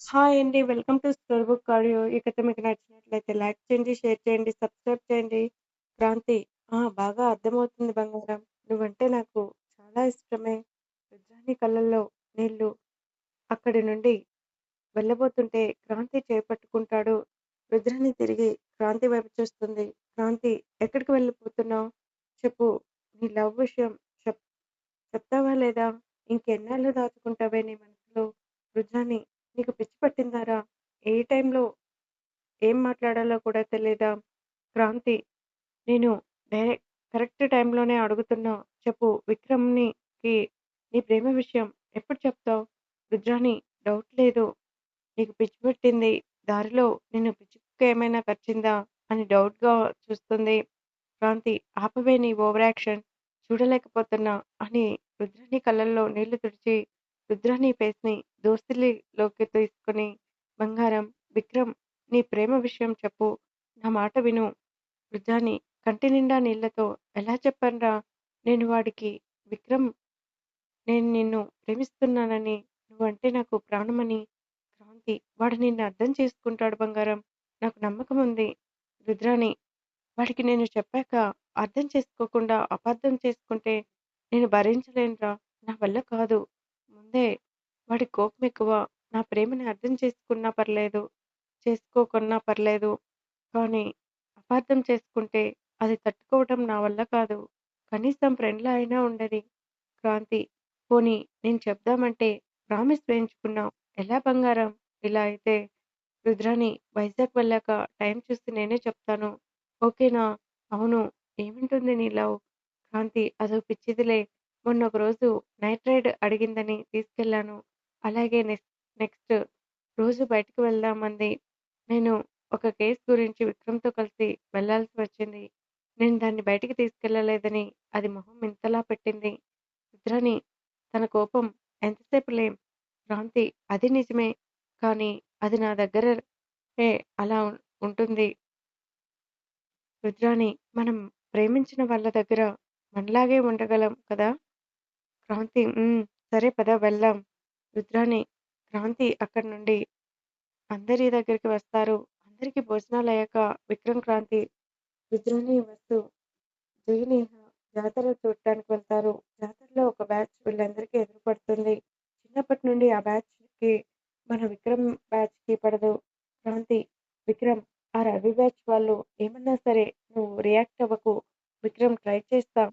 Hi అండి. Welcome to story book audio. ఈ కథ మీకు నచ్చినట్లయితే లైక్ చేయండి, షేర్ చేయండి, సబ్స్క్రైబ్ చేయండి. క్రాంతి బాగా అర్థమవుతుంది బంగారం. నువ్వంటే నాకు చాలా ఇష్టమే. రుద్రాని కళ్ళల్లో నీళ్ళు అక్కడి నుండి వెళ్ళబోతుంటే క్రాంతి చేపట్టుకుంటాడు రుద్రాన్ని తిరిగి క్రాంతి వైపు చూస్తుంది. క్రాంతి ఎక్కడికి వెళ్ళిపోతున్నావు? చెప్పు. నీ లవ్ విషయం చెప్ చెప్తావా లేదా? ఇంకెన్నాళ్ళు దాచుకుంటావే నీ మనసులో? రుద్రాన్ని నీకు పిచ్చి పట్టిందారా? ఏ టైంలో ఏం మాట్లాడాలో కూడా తెలియదా క్రాంతి నేను డైరెక్ట్ కరెక్ట్ టైంలోనే అడుగుతున్నా. చెప్పు విక్రమ్‌నికి నీ ప్రేమ విషయం ఎప్పుడు చెప్తావు? రుద్రాని డౌట్ లేదు. నీకు పిచ్చి పట్టింది. దారిలో నిన్ను పిచ్చి ఏమైనా ఖర్చిందా అని డౌట్‌గా చూస్తుంది. క్రాంతి ఆపవే నీ ఓవరాక్షన్. చూడలేకపోతున్నా అని రుద్రాని కళ్ళల్లో నీళ్ళు తుడిచి రుద్రాని ఫేస్‌ని దోసిలిలోకి తీసుకొని బంగారం విక్రమ్ నీ ప్రేమ విషయం చెప్పు. నా మాట విను. రుద్రాని కంటి నిండా నీళ్ళతో ఎలా చెప్పనురా? నేను వాడికి విక్రమ్ నేను నిన్ను ప్రేమిస్తున్నానని, నువ్వంటే నాకు ప్రాణమని. క్రాంతి వాడు నిన్ను అర్థం చేసుకుంటాడు బంగారం. నాకు నమ్మకం ఉంది. రుద్రాని వాడికి నేను చెప్పాక అర్థం చేసుకోకుండా అపార్థం చేసుకుంటే నేను భరించలేనురా. నా వల్ల కాదు. ముందే వాడి కోపం ఎక్కువ. నా ప్రేమని అర్థం చేసుకున్నా పర్లేదు. చేసుకోకున్నా పర్లేదు. కానీ అపార్థం చేసుకుంటే అది తట్టుకోవటం నా వల్ల కాదు. కనీసం ఫ్రెండ్‌లా అయినా ఉండని. క్రాంతి పోనీ నేను చెప్దామంటే ప్రామిస్ వేయించుకున్నాం. ఎలా బంగారం? ఇలా అయితే రుద్రాని వైజాగ్ వెళ్ళాక టైం చూసి నేనే చెప్తాను. ఓకేనా? అవును. ఏమంటుంది నీ లవ్? క్రాంతి అదో పిచ్చిదిలే. మొన్న ఒకరోజు నైట్ రైడ్ అడిగిందని తీసుకెళ్ళాను. అలాగే నెక్స్ట్ నెక్స్ట్ రోజు బయటకు వెళ్దామంది. నేను ఒక కేస్ గురించి విక్రమ్‌తో కలిసి వెళ్ళాల్సి వచ్చింది. నేను దాన్ని బయటికి తీసుకెళ్ళలేదని అది మొహం ఇంతలా పెట్టింది. రుద్రాని తన కోపం ఎంతసేపులేం. క్రాంతి అది నిజమే. కానీ అది నా దగ్గర అలా ఉంటుంది. రుద్రాని మనం ప్రేమించిన వాళ్ళ దగ్గర మనలాగే ఉండగలం కదా? క్రాంతి హ్మ్. సరే పద వెళ్దాం. రుద్రాని, క్రాంతి అక్కడి నుండి అందరి దగ్గరికి వస్తారు. అందరికీ భోజనాలయ్యాక విక్రమ్, క్రాంతి, రుద్రాని, వస్తూ జయనేహ జాతర చూడటానికి వెళ్తారు. జాతరలో ఒక బ్యాచ్ వీళ్ళందరికీ ఎదురుపడుతుంది. చిన్నప్పటి నుండి ఆ బ్యాచ్‌కి మన విక్రమ్ బ్యాచ్‌కి పడదు. క్రాంతి, విక్రమ్ ఆ రవి బ్యాచ్ వాళ్ళు ఏమన్నా సరే నువ్వు రియాక్ట్ అవ్వకు. విక్రమ్ ట్రై చేస్తా.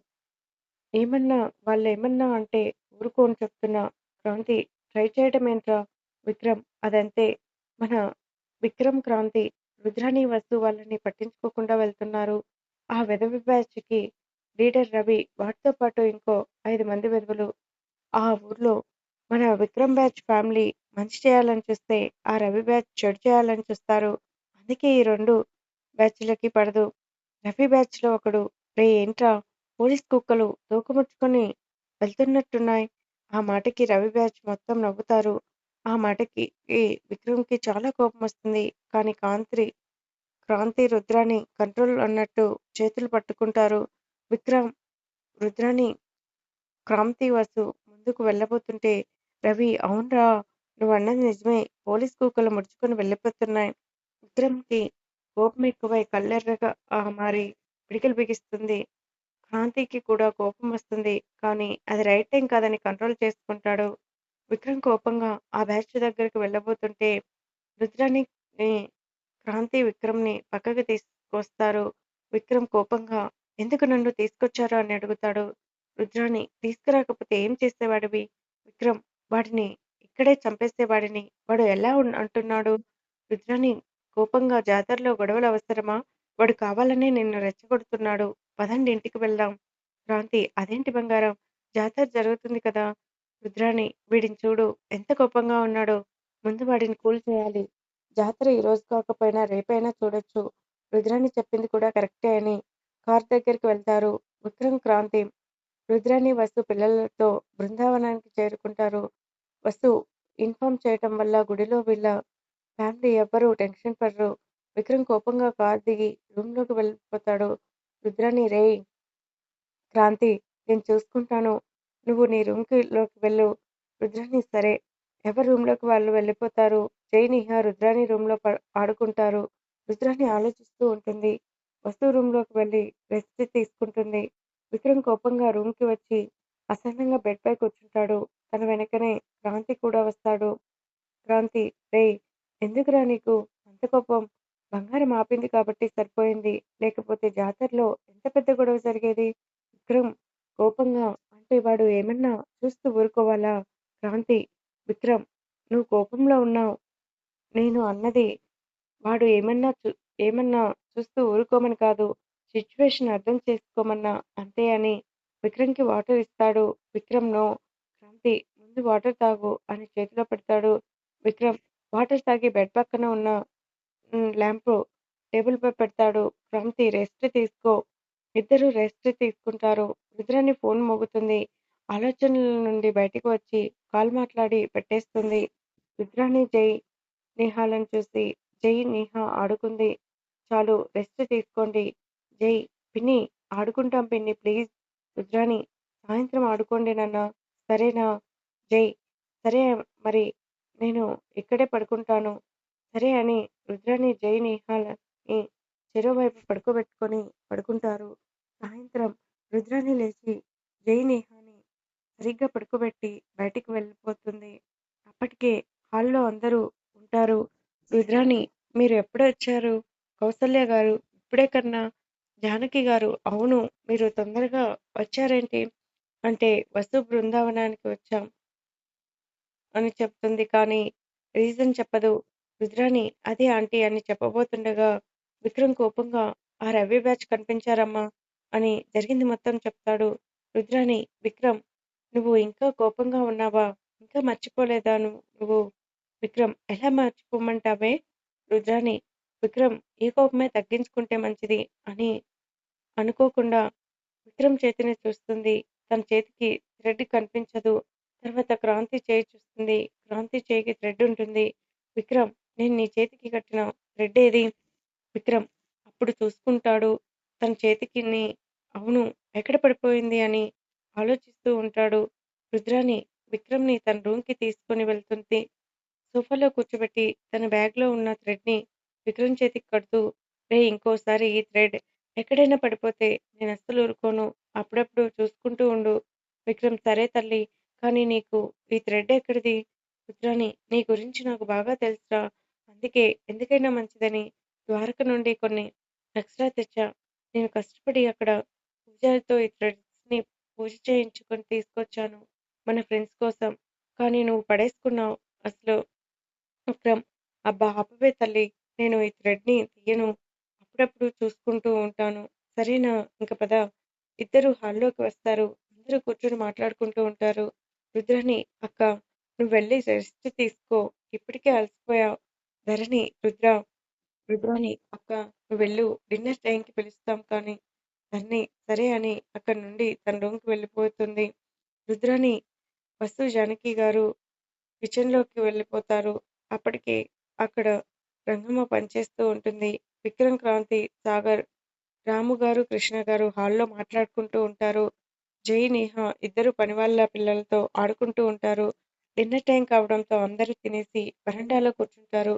ఏమన్నా వాళ్ళేమన్నా అంటే ఊరుకోని చెప్తున్నా. క్రాంతి ట్రై చేయటమేంట్రా? విక్రమ్ అదంతే. మన విక్రమ్, క్రాంతి, రుద్రాణి వస్తు వాళ్ళని పట్టించుకోకుండా వెళ్తున్నారు. ఆ వెధవ బ్యాచ్‌కి లీడర్ రవి, వాటితో పాటు ఇంకో ఐదు మంది వెధవలు. ఆ ఊర్లో మన విక్రమ్ బ్యాచ్ ఫ్యామిలీ మంచి చేయాలని చూస్తే, ఆ రవి బ్యాచ్ చెడు చేయాలని చూస్తారు. అందుకే ఈ రెండు బ్యాచ్‌లకి పడదు. రవి బ్యాచ్‌లో ఒకడు రే ఏంట్రా పోలీస్ కుక్కలు తోక వెళ్తున్నట్టున్నాయి. ఆ మాటకి రవి బ్యాచ్ మొత్తం నవ్వుతారు. ఆ మాటకి ఈ విక్రమ్‌కి చాలా కోపం వస్తుంది కానీ కాంతి క్రాంతి, రుద్రాని కంట్రోల్ అన్నట్టు చేతులు పట్టుకుంటారు. విక్రమ్, రుద్రాని, క్రాంతి, వసు ముందుకు వెళ్ళబోతుంటే రవి అవునురా నువ్వన్నది నిజమే. పోలీస్ కుక్కలు ముడుచుకొని వెళ్ళిపోతున్నాయి. విక్రమ్‌కి కోపం ఎక్కువై కళ్ళెర్రగా మారి పిడికలు బిగిస్తుంది. కాంతికి కూడా కోపం వస్తుంది. కానీ అది రైట్ టైం కాదని కంట్రోల్ చేసుకుంటాడు. విక్రమ్ కోపంగా ఆ బ్యాచ్ దగ్గరికి వెళ్ళబోతుంటే రుద్రాని, క్రాంతి విక్రమ్‌ని పక్కకి తీసుకొస్తారు. విక్రమ్ కోపంగా ఎందుకు నన్ను తీసుకొచ్చారు అని అడుగుతాడు. రుద్రాని తీసుకురాకపోతే ఏం చేసేవాడివి? విక్రమ్ వాడిని ఇక్కడే చంపేసేవాడిని. వాడు ఎలా అంటున్నాడు? రుద్రాని కోపంగా జాతరలో గొడవలు అవసరమా? వాడు కావాలనే నిన్ను రెచ్చగొడుతున్నాడు. పదండి ఇంటికి వెళ్దాం. క్రాంతి అదేంటి బంగారం? జాతర జరుగుతుంది కదా! రుద్రాని వీడిని చూడు ఎంత కోపంగా ఉన్నాడో. ముందు వాడిని కూల్ చేయాలి. జాతర ఈ రోజు కాకపోయినా రేపైనా చూడొచ్చు. రుద్రాణి చెప్పింది కూడా కరెక్టే అని కారు దగ్గరికి వెళ్తారు. విక్రమ్, క్రాంతి, రుద్రాని, వసు పిల్లలతో బృందావనానికి చేరుకుంటారు. వసు ఇన్ఫార్మ్ చేయటం వల్ల గుడిలో వీళ్ళ ఫ్యామిలీ ఎవ్వరూ టెన్షన్ పడరు. విక్రమ్ కోపంగా కారు దిగి రూమ్‌లోకి వెళ్ళిపోతాడు. రుద్రాని రేయ్ క్రాంతి నేను చూసుకుంటాను. నువ్వు నీ రూమ్‌కి లోకి వెళ్ళు. రుద్రాని సరే ఎవరి రూమ్‌లోకి వాళ్ళు వెళ్ళిపోతారు. జై, రుద్రాని రుద్రాణి రూమ్‌లో ప ఆడుకుంటారు. రుద్రాన్ని ఆలోచిస్తూ ఉంటుంది. వస్తు రూమ్‌లోకి వెళ్ళి రెస్ట్ తీసుకుంటుంది. విక్రమ్ కోపంగా రూమ్‌కి వచ్చి అసహనంగా బెడ్‌పై కూర్చుంటాడు. తన వెనకనే క్రాంతి కూడా వస్తాడు. క్రాంతి రేయ్! ఎందుకురా నీకు అంత కోపం? బంగారం ఆపింది కాబట్టి సరిపోయింది. లేకపోతే జాతరలో ఎంత పెద్ద గొడవ జరిగేది. విక్రమ్ కోపంగా అంటే వాడు ఏమన్నా చూస్తూ ఊరుకోవాలా? క్రాంతి విక్రమ్ నువ్వు కోపంలో ఉన్నావు. నేను అన్నది వాడు ఏమన్నా చూ ఏమన్నా చూస్తూ ఊరుకోమని కాదు. సిట్యుయేషన్ అర్థం చేసుకోమన్నా అంతే అని విక్రమ్‌కి వాటర్ ఇస్తాడు. విక్రమ్ నో. క్రాంతి ముందు వాటర్ తాగు అని చేతిలో పెడతాడు. విక్రమ్ వాటర్ తాగి బెడ్ పక్కన ఉన్న హ్మ్. ల్యాంపు టేబుల్‌పై పెడతాడు. క్రాంతి రెస్ట్ తీసుకో. ఇద్దరూ రెస్ట్ తీసుకుంటారు. రుద్రాణి ఫోన్ మోగుతుంది. ఆలోచనల నుండి బయటకు వచ్చి కాల్ మాట్లాడి పెట్టేస్తుంది. రుద్రాణి, జై, నిహాలను చూసి జై, నేహా ఆడుకుంది. చాలు రెస్ట్ తీసుకోండి. జై పిన్ని ఆడుకుంటాం పిన్ని ప్లీజ్. రుద్రాణి సాయంత్రం ఆడుకోండి నాన్న సరేనా? జై సరే మరి నేను ఇక్కడే పడుకుంటాను. సరే అని రుద్రని జై, నిహాలని చెరోవైపు పడుకోబెట్టుకొని పడుకుంటారు. సాయంత్రం రుద్రని లేచి జై, నిహాని సరిగ్గా పడుకోబెట్టి బయటికి వెళ్ళిపోతుంది. అప్పటికే హాల్‌లో అందరూ ఉంటారు. రుద్రాని మీరు ఎప్పుడొచ్చారు? కౌసల్య గారు ఇప్పుడే కన్నా! జానకి గారు అవును. మీరు తొందరగా వచ్చారేంటి? అంటే వసు బృందావనానికి వచ్చాం అని చెప్తుంది కానీ రీజన్ చెప్పదు. రుద్రాణి అదే ఆంటీ అని చెప్పబోతుండగా విక్రమ్ కోపంగా ఆ రవి బ్యాచ్ కనిపించారమ్మా అని జరిగింది మొత్తం చెప్తాడు. రుద్రాణి విక్రమ్ నువ్వు ఇంకా కోపంగా ఉన్నావా? ఇంకా మర్చిపోలేదా నువ్వు? విక్రమ్ ఎలా మర్చిపోమంటావే? రుద్రాణి విక్రమ్ ఈ కోపమే తగ్గించుకుంటే మంచిది అని అనుకోకుండా విక్రమ్ చేతిని చూస్తుంది. తన చేతికి థ్రెడ్ కనిపించదు. తర్వాత క్రాంతి చేయి చూస్తుంది. క్రాంతి చేయికి థ్రెడ్ ఉంటుంది. విక్రమ్ నేను నీ చేతికి కట్టిన థ్రెడ్ ఏది? విక్రమ్ అప్పుడు చూసుకుంటాడు. తన చేతికిని అవును ఎక్కడ పడిపోయింది అని ఆలోచిస్తూ ఉంటాడు. రుద్రాని విక్రమ్‌ని తన రూమ్‌కి తీసుకొని వెళ్తుంది. సోఫాలో కూర్చోబెట్టి తన బ్యాగ్‌లో ఉన్న థ్రెడ్‌ని విక్రమ్ చేతికి కడుతూ రే ఇంకోసారి ఈ థ్రెడ్ ఎక్కడైనా పడిపోతే నేను అస్సలు ఊరుకోను. అప్పుడప్పుడు చూసుకుంటూ ఉండు. విక్రమ్ సరే తల్లి కానీ నీకు ఈ థ్రెడ్ ఎక్కడిది? రుద్రాని నీ గురించి నాకు బాగా తెలుసురా! అందుకే ఎందుకైనా మంచిదని ద్వారక నుండి కొన్ని ఎక్స్‌ట్రా తెచ్చా. నేను కష్టపడి అక్కడ పూజారితో ఈ పూజ చేయించుకొని తీసుకొచ్చాను మన ఫ్రెండ్స్ కోసం. కానీ నువ్వు పడేసుకున్నావు అసలు. విక్రమ్ అబ్బా ఆపవే తల్లి నేను ఈ థ్రెడ్‌ని తీయను. అప్పుడప్పుడు చూసుకుంటూ ఉంటాను. సరేనా ఇంక పద. ఇద్దరు హాల్లోకి వస్తారు. అందరూ కూర్చొని మాట్లాడుకుంటూ ఉంటారు. రుద్రుని అక్క నువ్వు వెళ్ళి రెస్ట్ తీసుకో. ఇప్పటికే అలసిపోయావు. ధరణి రుద్ర రుద్రాణి అక్కా! నువ్వెళ్ళు డిన్నర్ టైంకి పిలుస్తాం కానీ ధరణి సరే అని అక్కడి నుండి తన రూమ్‌కి వెళ్ళిపోతుంది. రుద్రాని వస్తు జానకి గారు కిచెన్‌లోకి వెళ్ళిపోతారు. అప్పటికే అక్కడ రంగమ్మ పనిచేస్తూ ఉంటుంది. విక్రమ్, క్రాంతి, సాగర్, రాము గారు, కృష్ణ గారు హాల్‌లో మాట్లాడుకుంటూ ఉంటారు. జై, నేహ ఇద్దరు పనివాళ్ళ పిల్లలతో ఆడుకుంటూ ఉంటారు. డిన్నర్ టైం కావడంతో అందరూ తినేసి వరండాలో కూర్చుంటారు.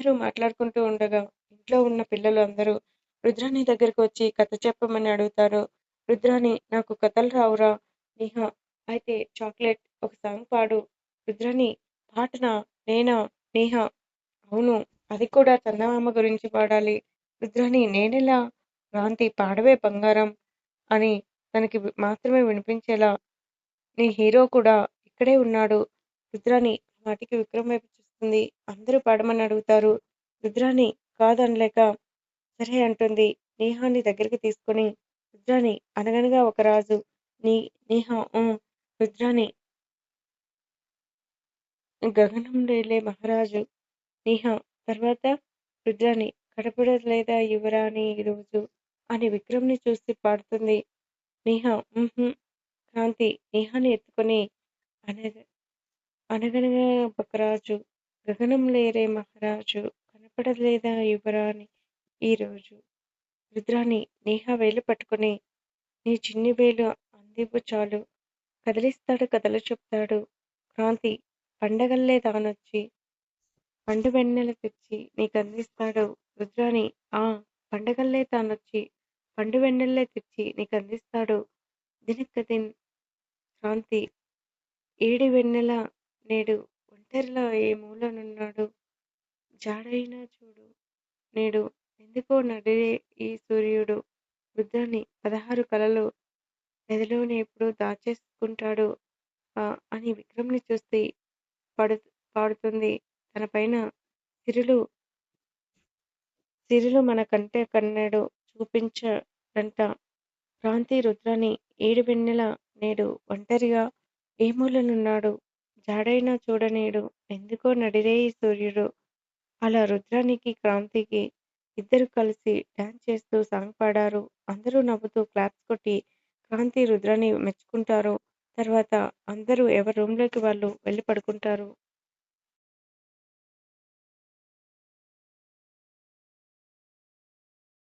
అందరూ మాట్లాడుకుంటూ ఉండగా ఇంట్లో ఉన్న పిల్లలు అందరూ రుద్రాని దగ్గరకు వచ్చి కథ చెప్పమని అడుగుతారు. రుద్రాని నాకు కథలు రావురా! నిహ అయితే చాక్లెట్ ఒక సాంగ్ పాడు. రుద్రాని పాటనా? నేనా? నిహ అవును. అది కూడా చందమామ గురించి పాడాలి. రుద్రాని నేనెలా? రాంతి పాడవే బంగారం అని తనకి మాత్రమే వినిపించేలా నీ హీరో కూడా ఇక్కడే ఉన్నాడు. రుద్రాని మాటికి మాటకి విక్రమ్ వైపు చూస్తుంది. అందరూ పాడమని అడుగుతారు. రుద్రాని కాదనలేక సరే అంటుంది. నేహాన్ని దగ్గరికి తీసుకొని రుద్రాని అనగనగా ఒక రాజు నీ నిహ రుద్రాని గగనం గగనంలేలే మహారాజు నేహా తర్వాత రుజ్రాని కడపడ లేదా యువరాణి ఈరోజు అని విక్రమ్‌ని చూసి పాడుతుంది. నేహా కాంతి క్రాంతి ఎత్తుకొని అనగ అనగనగా ఒక రాజు గగనం లేరే మహారాజు కనపడలేదా యువరాణి? ఈరోజు రుద్రాణి నేహ వేలు పట్టుకొని నీ చిన్ని వేలు అందివ్వు చాలు. కదిలిస్తాడు కథలు చెప్తాడు. క్రాంతి పండగల్లే తానొచ్చి పండు వెన్నెల తెచ్చి నీకు అందిస్తాడు రుద్రాణి ఆ పండగల్లే తానొచ్చి పండు వెన్నెల్లే తెచ్చి నీకు అందిస్తాడు దినక్కదిన్ క్రాంతి ఏడి వెన్నెల నేడు ఒంటరిలా ఏ మూలనున్నాడు? జాడైనా చూడు. నేడు ఎందుకో నడిరే ఈ సూర్యుడు. రుద్రాణి పదహారు కలలు ఎదలోనే ఎప్పుడు దాచేసుకుంటాడు అని విక్రమ్ని చూసి పడు పాడుతుంది. తన పైన సిరులు సిరులు మన కంటే కన్నెడు చూపించడంట. క్రాంతి రుద్రాని ఏడు వెన్నెల నేడు ఒంటరిగా ఏ మూలనున్నాడు? జాడైనా చూడనేడు. ఎందుకో నడిరేయి సూర్యుడు. అలా రుద్రానికి క్రాంతికి ఇద్దరు కలిసి డాన్స్ చేస్తూ సాంగ్ పాడారు. అందరూ నవ్వుతూ క్లాప్స్ కొట్టి క్రాంతి రుద్రాని మెచ్చుకుంటారు. తర్వాత అందరూ ఎవరి రూమ్లోకి వాళ్ళు వెళ్ళి పడుకుంటారు.